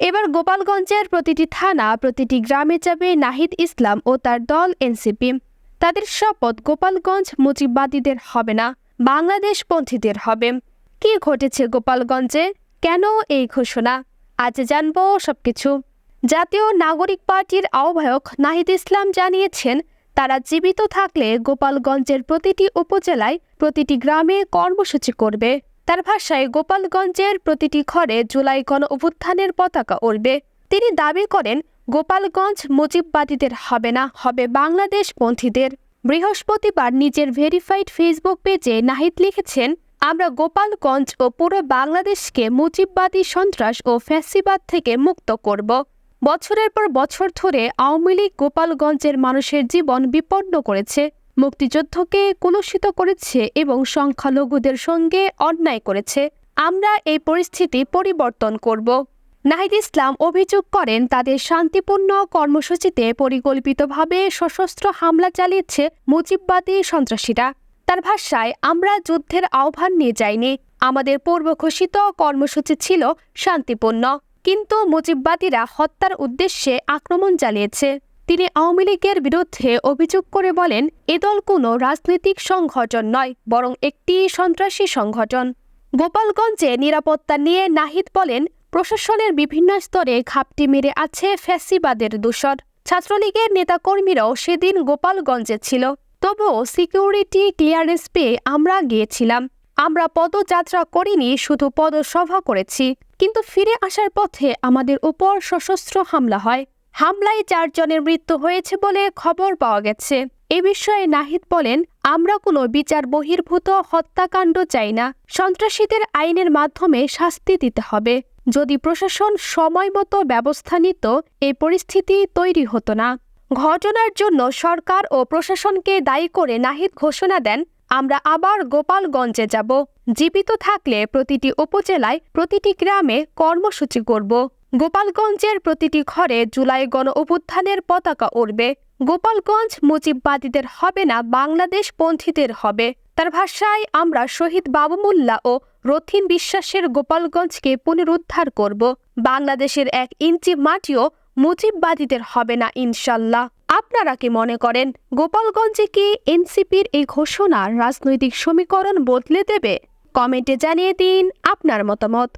এবার গোপালগঞ্জের প্রতিটি থানা, প্রতিটি গ্রামে যাবে নাহিদ ইসলাম ও তার দল এনসিপি। তাদের শপথ গোপালগঞ্জ মুজিববাদীদের হবে না বাংলাদেশ পন্থীদের হবে। কি ঘটেছে গোপালগঞ্জে? কেন এই ঘোষণা? আজ জানব সবকিছু। জাতীয় নাগরিক পার্টির আহ্বায়ক নাহিদ ইসলাম জানিয়েছেন, তারা জীবিত থাকলে গোপালগঞ্জের প্রতিটি উপজেলায় প্রতিটি গ্রামে কর্মসূচি করবে। তার ভাষায় গোপালগঞ্জের প্রতিটি ঘরে জুলাই গণ অভ্যুত্থানের পতাকা উড়বে। তিনি দাবি করেন, গোপালগঞ্জ মুজিববাদীদের হবে না, হবে বাংলাদেশ পন্থীদের বৃহস্পতিবার নিজের ভেরিফাইড ফেসবুক পেজে নাহিদ লিখেছেন, আমরা গোপালগঞ্জ ও পুরো বাংলাদেশকে মুজিববাদী সন্ত্রাস ও ফ্যাসিবাদ থেকে মুক্ত করব। বছরের পর বছর ধরে আওয়ামী লীগ গোপালগঞ্জের মানুষের জীবন বিপন্ন করেছে। মুক্তিযুদ্ধকে কলুষিত করেছে এবং সংখ্যালঘুদের সঙ্গে অন্যায় করেছে। আমরা এই পরিস্থিতি পরিবর্তন করব। নাহিদ ইসলাম অভিযোগ করেন, তাদের শান্তিপূর্ণ কর্মসূচিতে পরিকল্পিতভাবে সশস্ত্র হামলা চালিয়েছে মুজিববাদী সন্ত্রাসীরা। তার ভাষায়, আমরা যুদ্ধের আহ্বান নিয়ে যাইনি। আমাদের পূর্ব ঘোষিত কর্মসূচি ছিল শান্তিপূর্ণ। কিন্তু মুজিববাদীরা হত্যার উদ্দেশ্যে আক্রমণ চালিয়েছে। তিনি আওয়ামী লীগের বিরুদ্ধে অভিযোগ করে বলেন, এ দল কোনো রাজনৈতিক সংগঠন নয়, বরং একটি সন্ত্রাসী সংগঠন। গোপালগঞ্জে নিরাপত্তা নিয়ে নাহিদ বলেন, প্রশাসনের বিভিন্ন স্তরে ঘাপটি মেরে আছে ফ্যাসিবাদের দূষর ছাত্রলীগের নেতাকর্মীরাও সেদিন গোপালগঞ্জে ছিল। তবুও সিকিউরিটি ক্লিয়ারেন্স পেয়ে আমরা গিয়েছিলাম। আমরা পদযাত্রা করিনি, শুধু পদসভা করেছি। কিন্তু ফিরে আসার পথে আমাদের উপর সশস্ত্র হামলা হয়। হামলায় চারজনের মৃত্যু হয়েছে বলে খবর পাওয়া গেছে। এ বিষয়ে নাহিদ বলেন, আমরা কোনো বিচার বহির্ভূত হত্যাকাণ্ড চাই না। সন্ত্রাসীদের আইনের মাধ্যমে শাস্তি দিতে হবে। যদি প্রশাসন সময় মতো ব্যবস্থা নিত এই পরিস্থিতি তৈরি হতো না। ঘটনার জন্য সরকার ও প্রশাসনকে দায়ী করে নাহিদ ঘোষণা দেন, আমরা আবার গোপালগঞ্জে যাব। জীবিত থাকলে প্রতিটি উপজেলায় প্রতিটি গ্রামে কর্মসূচি করব। গোপালগঞ্জের প্রতিটি ঘরে জুলাই গণ অভ্যুত্থানের পতাকা উড়বে। গোপালগঞ্জ মুজিববাদীদের হবে না, বাংলাদেশ পন্থীদের হবে। তার ভাষায় আমরা শহীদ বাবু মোল্লা ও রথিন বিশ্বাসের গোপালগঞ্জকে পুনরুদ্ধার করব। বাংলাদেশের এক ইঞ্চি মাটিও মুজিববাদীদের হবে না, ইনশাল্লাহ। আপনারা কি মনে করেন, গোপালগঞ্জে কি এনসিপির এই ঘোষণা রাজনৈতিক সমীকরণ বদলে দেবে? কমেন্টে জানিয়ে দিন আপনার মতামত।